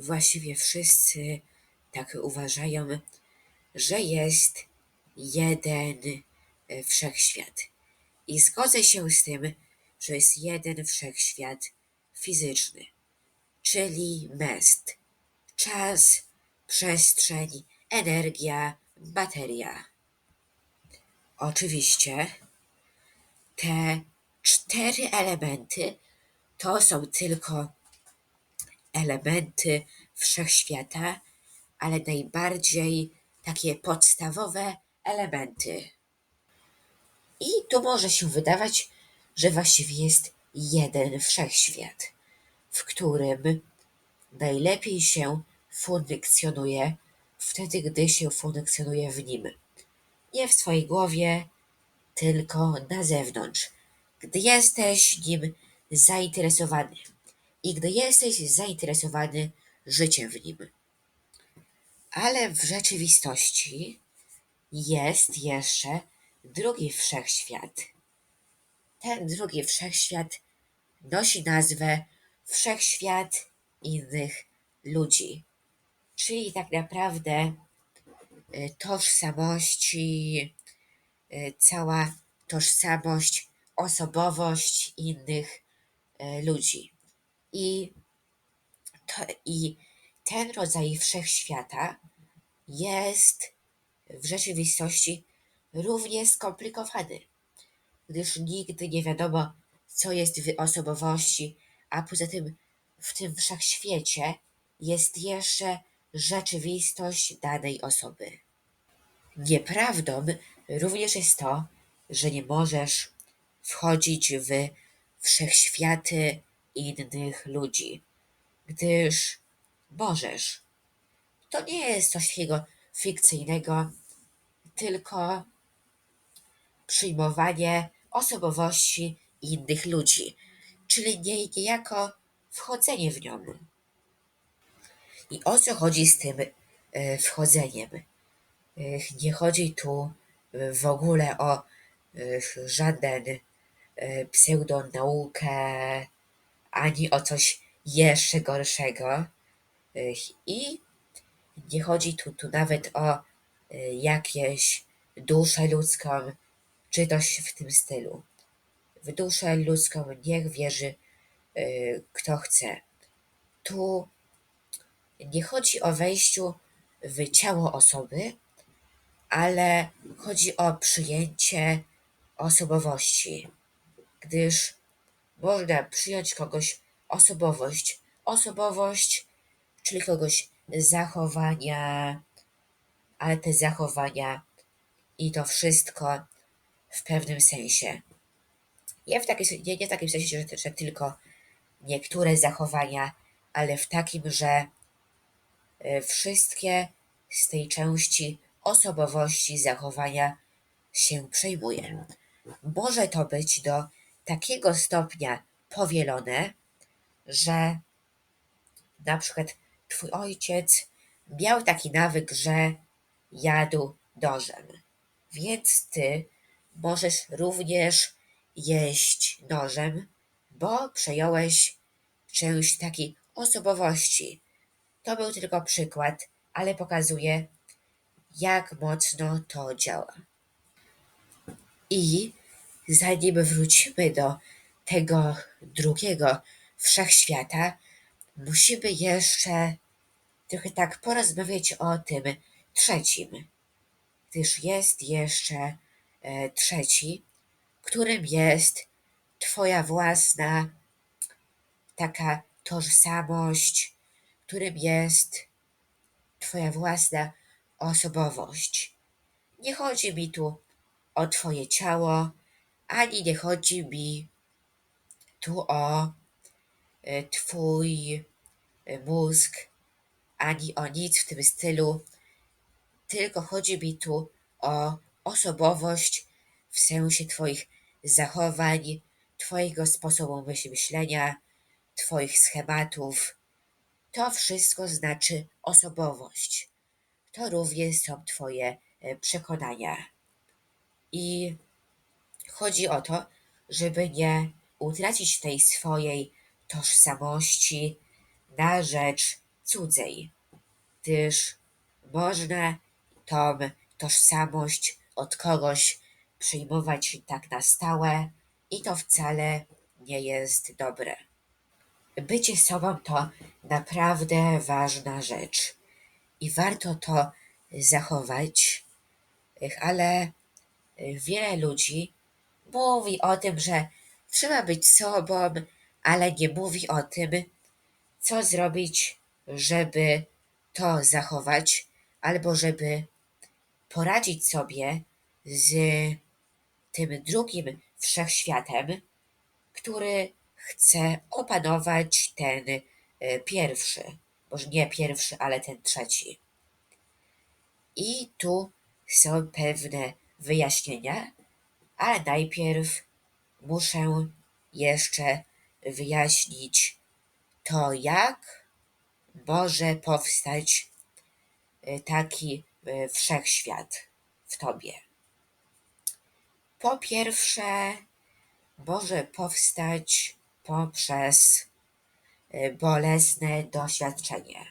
właściwie wszyscy tak uważają, że jest jeden e, wszechświat. I zgodzę się z tym, że jest jeden wszechświat fizyczny, czyli MEST. Czas, przestrzeń, energia, materia. Oczywiście te cztery elementy to są tylko elementy wszechświata, ale najbardziej takie podstawowe elementy. I tu może się wydawać, że właściwie jest jeden wszechświat, w którym najlepiej się funkcjonuje wtedy, gdy się funkcjonuje w nim. Nie w swojej głowie, tylko na zewnątrz, gdy jesteś nim zainteresowany i gdy jesteś zainteresowany życiem w nim. Ale w rzeczywistości jest jeszcze drugi wszechświat. Ten drugi wszechświat nosi nazwę Wszechświat innych ludzi. Czyli tak naprawdę y, tożsamości, y, cała tożsamość, osobowość innych y, ludzi. I, to, I ten rodzaj wszechświata jest w rzeczywistości równie skomplikowany, gdyż nigdy nie wiadomo, co jest w osobowości, a poza tym w tym wszechświecie jest jeszcze rzeczywistość danej osoby. Nieprawdą również jest to, że nie możesz wchodzić w wszechświaty innych ludzi, gdyż możesz. To nie jest coś takiego fikcyjnego, tylko przyjmowanie osobowości innych ludzi, czyli nie- niejako wchodzenie w nią. I o co chodzi z tym e, wchodzeniem? E, Nie chodzi tu w ogóle o e, żaden pseudonaukę, ani o coś jeszcze gorszego. I nie chodzi tu, tu nawet o e, jakieś duszę ludzką, czy coś w tym stylu. W duszę ludzką niech wierzy e, kto chce. Tu nie chodzi o wejściu w ciało osoby, ale chodzi o przyjęcie osobowości, gdyż można przyjąć kogoś osobowość. Osobowość, czyli kogoś zachowania, ale te zachowania i to wszystko w pewnym sensie. Nie w, takim, nie, nie w takim sensie, że, że tylko niektóre zachowania, ale w takim, że e, wszystkie z tej części osobowości zachowania się przejmuje. Może to być do takiego stopnia powielone, że na przykład twój ojciec miał taki nawyk, że jadł nożem, więc ty możesz również jeść nożem, bo przejąłeś część takiej osobowości. To był tylko przykład, ale pokazuje, jak mocno to działa. I zanim wrócimy do tego drugiego wszechświata, musimy jeszcze trochę tak porozmawiać o tym trzecim, gdyż jest jeszcze e, trzeci, którym jest Twoja własna taka tożsamość, którym jest Twoja własna osobowość. Nie chodzi mi tu o Twoje ciało, ani nie chodzi mi tu o e, Twój e, mózg, ani o nic w tym stylu, tylko chodzi mi tu o osobowość w sensie Twoich zachowań, Twojego sposobu myślenia, Twoich schematów. To wszystko znaczy osobowość. To również są Twoje e, przekonania. I chodzi o to, żeby nie utracić tej swojej tożsamości na rzecz cudzej, gdyż można tą tożsamość od kogoś przyjmować tak na stałe i to wcale nie jest dobre. Bycie sobą to naprawdę ważna rzecz i warto to zachować, ale wiele ludzi mówi o tym, że trzeba być sobą, ale nie mówi o tym, co zrobić, żeby to zachować, albo żeby poradzić sobie z tym drugim wszechświatem, który chce opanować ten e, pierwszy, może nie pierwszy, ale ten trzeci. I tu są pewne wyjaśnienia, ale najpierw muszę jeszcze wyjaśnić to, jak może powstać e, taki e, wszechświat w tobie. Po pierwsze, może powstać poprzez e, bolesne doświadczenie.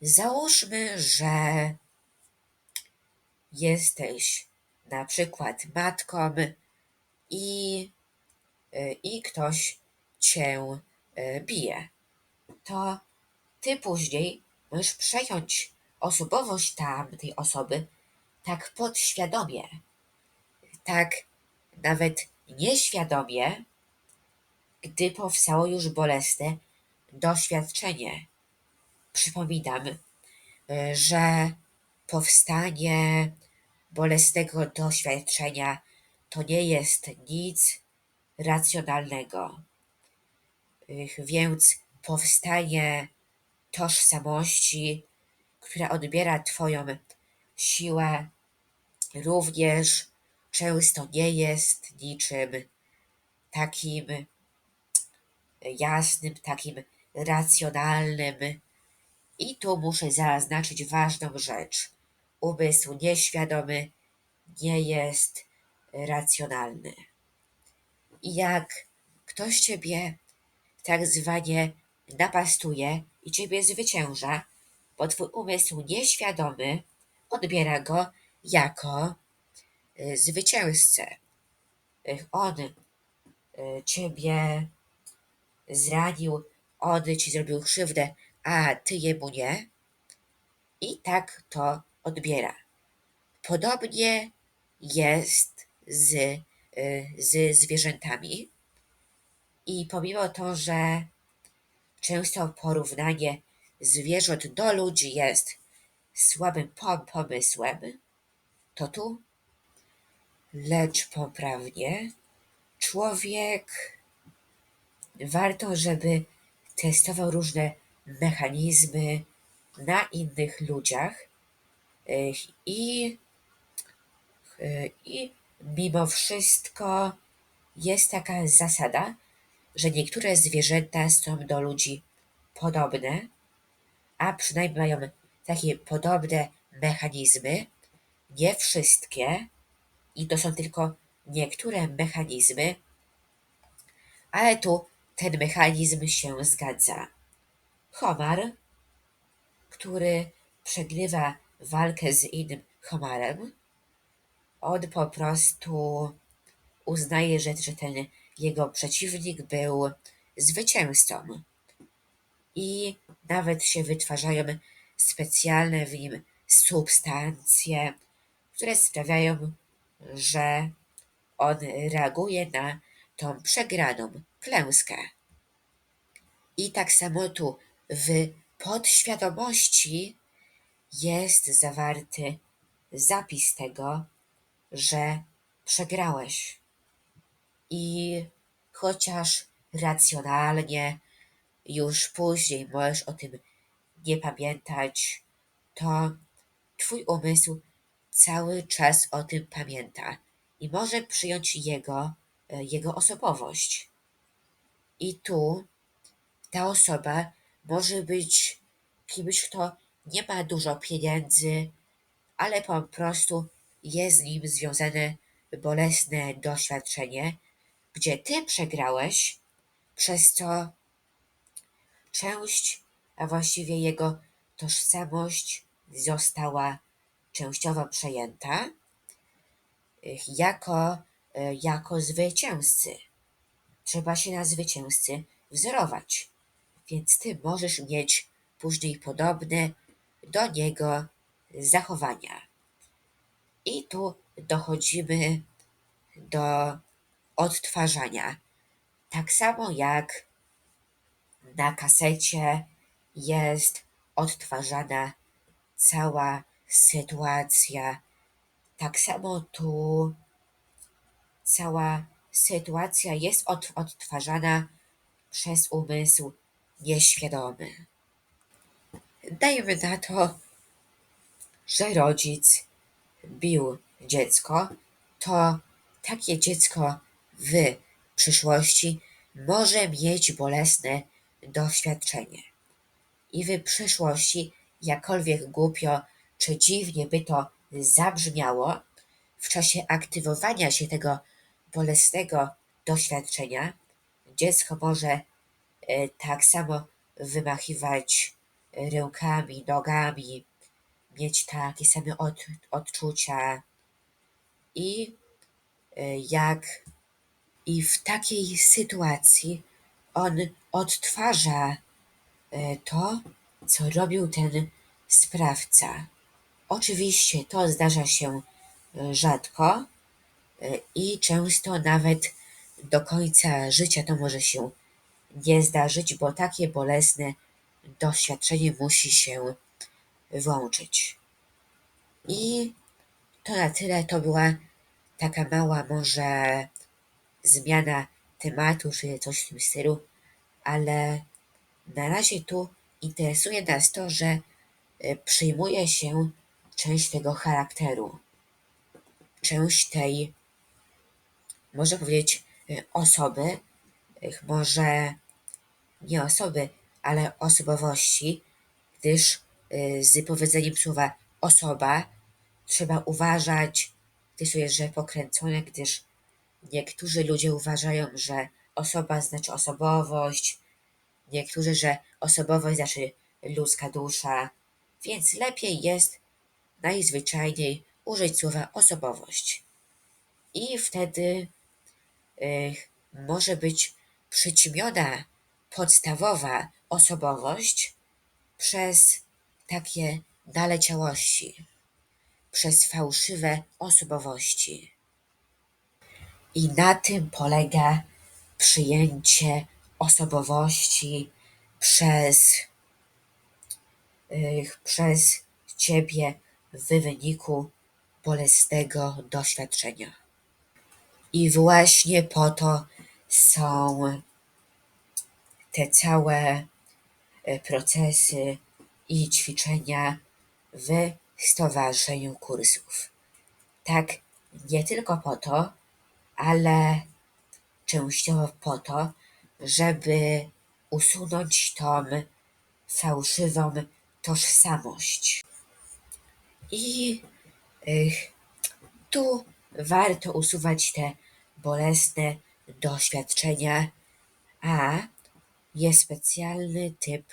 Załóżmy, że jesteś na przykład matką i, e, i ktoś cię e, bije. To ty później możesz przejąć osobowość tamtej osoby tak podświadomie, tak nawet nieświadomie, gdy powstało już bolesne doświadczenie. Przypominam, e, że powstanie bolesnego doświadczenia to nie jest nic racjonalnego. Więc powstanie tożsamości, która odbiera Twoją siłę, również często nie jest niczym takim jasnym, takim racjonalnym. I tu muszę zaznaczyć ważną rzecz. Umysł nieświadomy nie jest racjonalny. I jak ktoś ciebie tak zwanie napastuje i ciebie zwycięża, bo twój umysł nieświadomy odbiera go jako y, zwycięzcę. On y, ciebie zranił, on ci zrobił krzywdę, a ty jemu nie. I tak to odbiera. Podobnie jest z, y, z zwierzętami. I pomimo to, że często porównanie zwierząt do ludzi jest słabym pomysłem, to tu, lecz poprawnie, człowiek warto, żeby testował różne mechanizmy na innych ludziach i, y, i mimo wszystko jest taka zasada, że niektóre zwierzęta są do ludzi podobne, a przynajmniej mają takie podobne mechanizmy, nie wszystkie, i to są tylko niektóre mechanizmy, ale tu ten mechanizm się zgadza. Homar, który przegrywa walkę z innym homarem, on po prostu uznaje, że, że ten jego przeciwnik był zwycięzcą. I nawet się wytwarzają specjalne w nim substancje, które sprawiają, że on reaguje na tą przegraną klęskę. I tak samo tu w podświadomości jest zawarty zapis tego, że przegrałeś. I chociaż racjonalnie już później możesz o tym nie pamiętać, to Twój umysł cały czas o tym pamięta i może przyjąć jego, e, jego osobowość. I tu ta osoba może być kimś, kto nie ma dużo pieniędzy, ale po prostu jest z nim związane bolesne doświadczenie, gdzie ty przegrałeś, przez co część a właściwie jego tożsamość została częściowo przejęta jako, jako zwycięzcy. Trzeba się na zwycięzcy wzorować, więc ty możesz mieć później podobne do niego zachowania. I tu dochodzimy do odtwarzania. Tak samo jak na kasecie jest odtwarzana cała sytuacja, tak samo tu cała sytuacja jest od, odtwarzana przez umysł nieświadomy. Dajmy na to, że rodzic bił dziecko, to takie dziecko w przyszłości może mieć bolesne doświadczenie. I w przyszłości, jakkolwiek głupio czy dziwnie by to zabrzmiało, w czasie aktywowania się tego bolesnego doświadczenia, dziecko może e, tak samo wymachiwać rękami, nogami, mieć takie same od, odczucia i e, jak i w takiej sytuacji on odtwarza e, to, co robił ten sprawca. Oczywiście to zdarza się e, rzadko i często nawet do końca życia to może się nie zdarzyć, bo takie bolesne doświadczenie musi się włączyć. I to na tyle to była taka mała może zmiana tematu, czy coś w tym stylu, ale na razie tu interesuje nas to, że e, przyjmuje się część tego charakteru, część tej, można powiedzieć, e, osoby, e, może nie osoby, ale osobowości, gdyż z powiedzeniem słowa osoba trzeba uważać, gdyż to jest, że pokręcone, gdyż niektórzy ludzie uważają, że osoba znaczy osobowość, niektórzy, że osobowość znaczy ludzka dusza, więc lepiej jest najzwyczajniej użyć słowa osobowość. I wtedy y, może być przyćmiona podstawowa osobowość przez takie daleciałości, przez fałszywe osobowości. I na tym polega przyjęcie osobowości przez, yy, przez ciebie w wyniku bolesnego doświadczenia. I właśnie po to są te całe y, procesy i ćwiczenia w stowarzyszeniu kursów. Tak, nie tylko po to, ale częściowo po to, żeby usunąć tą fałszywą tożsamość. I y, tu warto usuwać te bolesne doświadczenia, a jest specjalny typ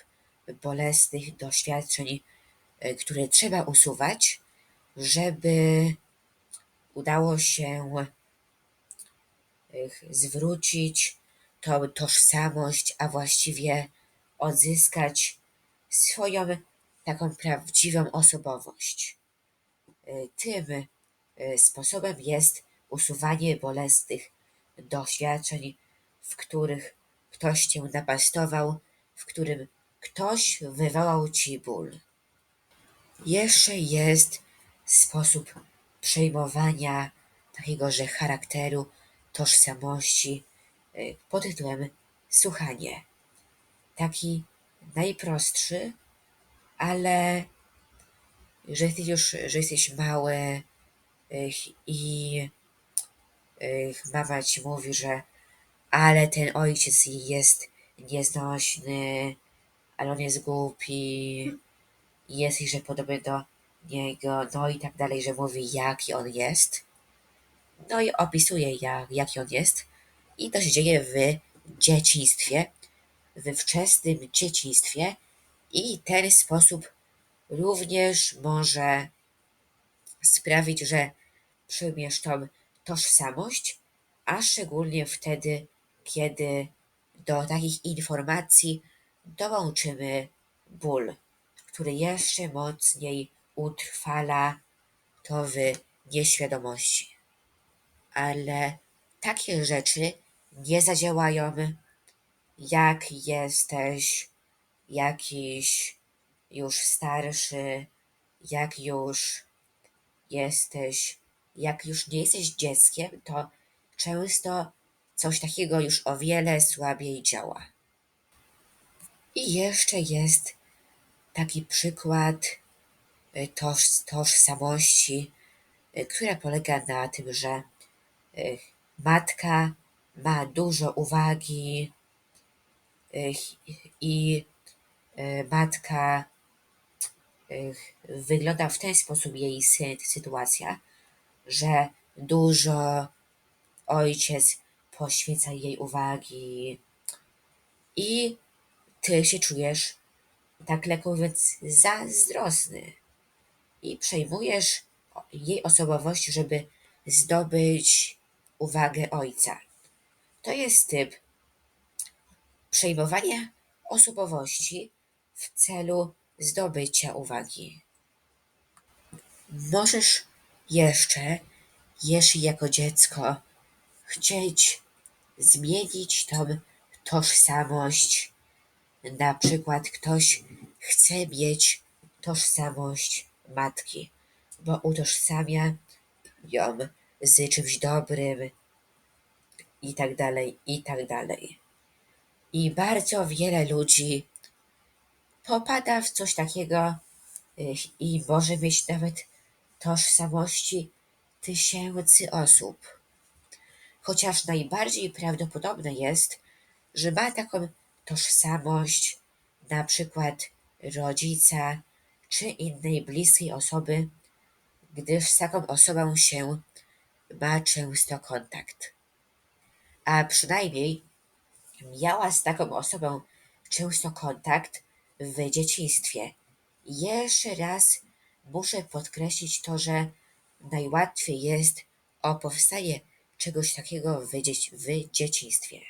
bolesnych doświadczeń, y, które trzeba usuwać, żeby udało się zwrócić tą tożsamość, a właściwie odzyskać swoją taką prawdziwą osobowość. Y, tym sposobem jest usuwanie bolesnych doświadczeń, w których ktoś cię napastował, w którym ktoś wywołał ci ból. Jeszcze jest sposób przejmowania takiego, że charakteru, tożsamości y, pod tytułem słuchanie. Taki najprostszy, ale że jesteś już, że jesteś mały y, i y, mama ci mówi, że ale ten ojciec jest nieznośny, ale on jest głupi, jesteś, że podobny do niego, no i tak dalej, że mówi jaki on jest. No i opisuje jak, jaki on jest. I to się dzieje w dzieciństwie, we wczesnym dzieciństwie. I ten sposób również może sprawić, że przyjmiesz tą tożsamość, a szczególnie wtedy, kiedy do takich informacji dołączymy ból, który jeszcze mocniej utrwala to w nieświadomości. Ale takie rzeczy nie zadziałają, jak jesteś jakiś już starszy, jak już jesteś, jak już nie jesteś dzieckiem, to często coś takiego już o wiele słabiej działa. I jeszcze jest taki przykład y, toż, tożsamości, y, która polega na tym, że y, matka ma dużo uwagi i matka wygląda w ten sposób jej sy- sytuacja, że dużo ojciec poświęca jej uwagi i ty się czujesz tak lekko mówiąc zazdrosny i przejmujesz jej osobowość, żeby zdobyć uwagę ojca. To jest typ przejmowania osobowości w celu zdobycia uwagi. Możesz jeszcze, jeśli jako dziecko chcieć zmienić tą tożsamość, na przykład ktoś chce mieć tożsamość matki, bo utożsamia ją z czymś dobrym i tak dalej, i tak dalej. I bardzo wiele ludzi popada w coś takiego y, i może mieć nawet tożsamości tysięcy osób. Chociaż najbardziej prawdopodobne jest, że ma taką tożsamość na przykład rodzica czy innej bliskiej osoby, gdyż z taką osobą się ma często kontakt. A przynajmniej miała z taką osobą często kontakt w dzieciństwie. Jeszcze raz muszę podkreślić to, że najłatwiej jest o powstanie czegoś takiego w, dzieci- w dzieciństwie.